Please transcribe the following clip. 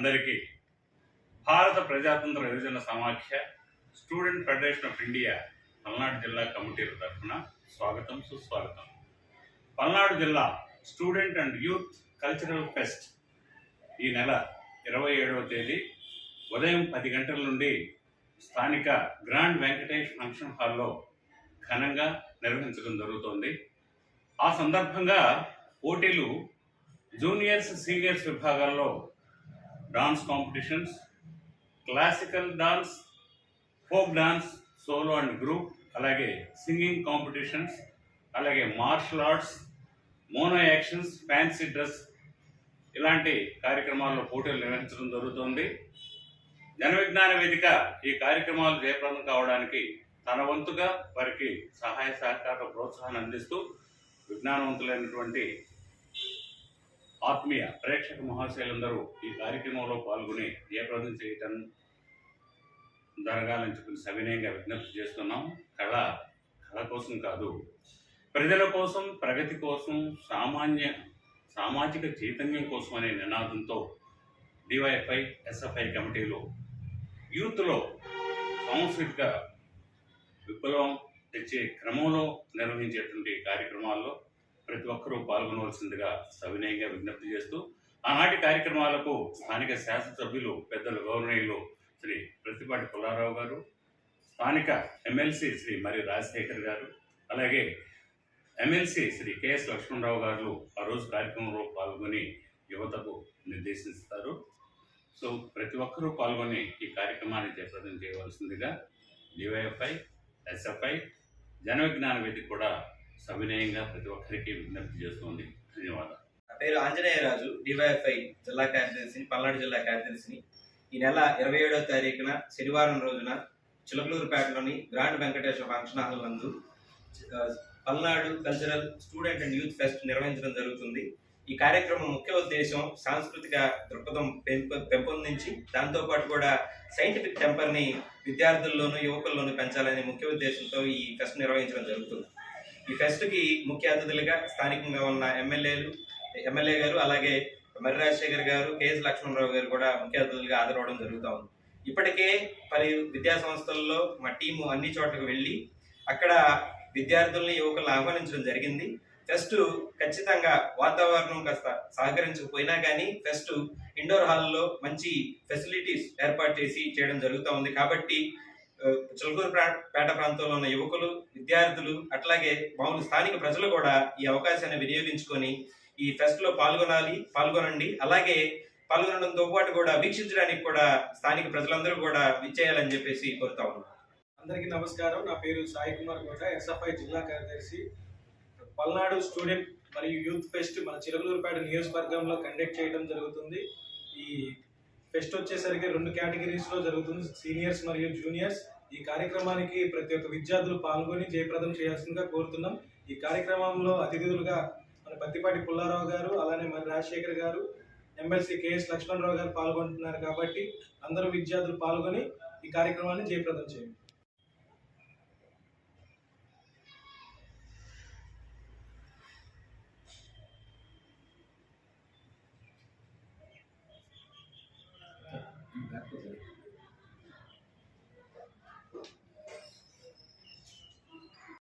అందరికీ భారత ప్రజాతంత్ర యువజన సమాఖ్య student federation of India Palnadu జిల్లా కమిటీల తరఫున స్వాగతం సుస్వాగతం. పల్నాడు జిల్లా student and youth cultural fest ఈ నెల ఇరవై ఏడవ తేదీ ఉదయం పది గంటల నుండి స్థానిక గ్రాండ్ వెంకటేష్ ఫంక్షన్ హాల్లో ఘనంగా నిర్వహించడం జరుగుతోంది. ఆ సందర్భంగా పోటీలు జూనియర్స్ సీనియర్స్ విభాగాల్లో dance competitions classical dance folk dance solo and group అలాగే సింగింగ్ కాంపిటీషన్స్ అలాగే martial arts mono actions fancy dress ఇలాంటి కార్యక్రమాల్లో పోటీలు నిర్వహించడం జరుగుతుంది. జనవిజ్ఞాన వేదిక ఈ కార్యక్రమాలు జయప్రదం కావడానికి తన వంతుగా వారికి సహాయ సహకార ప్రోత్సాహాన్ని అందిస్తూ విజ్ఞానవంతులైనటువంటి ఆత్మీయ ప్రేక్షక మహాశైలందరూ ఈ కార్యక్రమంలో పాల్గొని జయప్రదం చేయటం జరగాలని చెప్పి సవినయంగా విజ్ఞప్తి చేస్తున్నాం. కళ కళ కోసం కాదు ప్రజల కోసం ప్రగతి కోసం సామాన్య సామాజిక చైతన్యం కోసం అనే నినాదంతో డివైఎఫ్ఐ ఎస్ఎఫ్ఐ కమిటీలు యూత్లో సాంస్కృతిక విప్లవం తెచ్చే క్రమంలో నిర్వహించేటువంటి కార్యక్రమాల్లో ప్రతి ఒక్కరూ పాల్గొనవలసిందిగా సవినయంగా విజ్ఞప్తి చేస్తూ ఆనాటి కార్యక్రమాలకు స్థానిక శాసనసభ్యులు పెద్దలు గౌరవనీయులు శ్రీ ప్రతిపాటి పుల్లారావు గారు స్థానిక ఎమ్మెల్సీ శ్రీ మరి రాజశేఖర్ గారు అలాగే ఎమ్మెల్సీ శ్రీ కెఎస్ లక్ష్మణరావు గారు ఆ రోజు కార్యక్రమంలో పాల్గొని యువతకు నిర్దేశిస్తారు. సో ప్రతి ఒక్కరూ పాల్గొని ఈ కార్యక్రమాన్ని జయప్రదం చేయవలసిందిగా డివైఎఫ్ఐ ఎస్ఎఫ్ఐ జనవిజ్ఞాన వేదిక కూడా సవినయంగా ప్రతి ఒక్కరికి విజ్ఞప్తి చేస్తోంది. ధన్యవాదాలు. నా పేరు ఆంజనేయరాజు డివైఎఫ్ఐ జిల్లా కార్యదర్శిని పల్నాడు జిల్లా కార్యదర్శిని ఈ నెల ఇరవై ఏడవ తారీఖున శనివారం రోజున చిలకలూరుపేటలోని గ్రాండ్ వెంకటేశ్వర ఫంక్షన్ హాల్ నందు Palnadu cultural student and youth fest నిర్వహించడం జరుగుతుంది. ఈ కార్యక్రమం ముఖ్య ఉద్దేశం సాంస్కృతిక దృక్పథం పెంపొందించి దాంతోపాటు కూడా సైంటిఫిక్ టెంపర్ని విద్యార్థుల్లోనూ యువకుల్లోనూ పెంచాలనే ముఖ్య ఉద్దేశంతో ఈ ఫెస్ట్ నిర్వహించడం జరుగుతుంది. ఈ ఫెస్ట్కి ముఖ్య అతిథులుగా స్థానికంగా ఉన్న ఎమ్మెల్యేలు ఎమ్మెల్యే గారు అలాగే మర్రి రాజశేఖర్ గారు కేఎస్ లక్ష్మణరావు గారు కూడా ముఖ్య అతిథులుగా హాజరవడం జరుగుతూ ఉంది. ఇప్పటికే పలు విద్యా సంస్థల్లో మా టీము అన్ని చోట్లకు వెళ్ళి అక్కడ విద్యార్థుల్ని యువకులను ఆహ్వానించడం జరిగింది. ఫెస్ట్ ఖచ్చితంగా వాతావరణం కాస్త సహకరించకపోయినా కానీ ఫెస్ట్ ఇండోర్ హాల్లో మంచి ఫెసిలిటీస్ ఏర్పాటు చేసి చేయడం జరుగుతూ ఉంది. కాబట్టి చిలకూరు పేట ప్రాంతంలో ఉన్న యువకులు విద్యార్థులు అట్లాగే మామూలు స్థానిక ప్రజలు కూడా ఈ అవకాశాన్ని వినియోగించుకొని ఈ ఫెస్ట్లో పాల్గొనాలి పాల్గొనండి. అలాగే పాల్గొనడంతో పాటు కూడా వీక్షించడానికి కూడా స్థానిక ప్రజలందరూ కూడా విచ్చేయాలని చెప్పేసి కోరుతా ఉన్నాను అందరికీ నమస్కారం. నా పేరు సాయి కుమార్ కోట ఎస్ఎఫ్ఐ జిల్లా కార్యదర్శి. పల్నాడు స్టూడెంట్ మరియు యూత్ ఫెస్ట్ మన చిలకలూరుపేట నియోజకవర్గంలో కండక్ట్ చేయడం జరుగుతుంది. ఈ ఫెస్ట్ వచ్చేసరికి రెండు కేటగిరీస్లో జరుగుతుంది. సీనియర్స్ మరియు జూనియర్స్. ఈ కార్యక్రమానికి ప్రతి ఒక్క విద్యార్థులు పాల్గొని జయప్రదం చేయాల్సిందిగా కోరుతున్నాం. ఈ కార్యక్రమంలో అతిథులుగా మన పత్తిపాటి పుల్లారావు గారు అలానే మరి రాజశేఖర్ గారు ఎమ్మెల్సీ కేఎస్ లక్ష్మణరావు గారు పాల్గొంటున్నారు కాబట్టి అందరూ విద్యార్థులు పాల్గొని ఈ కార్యక్రమాన్ని జయప్రదం చేయండి.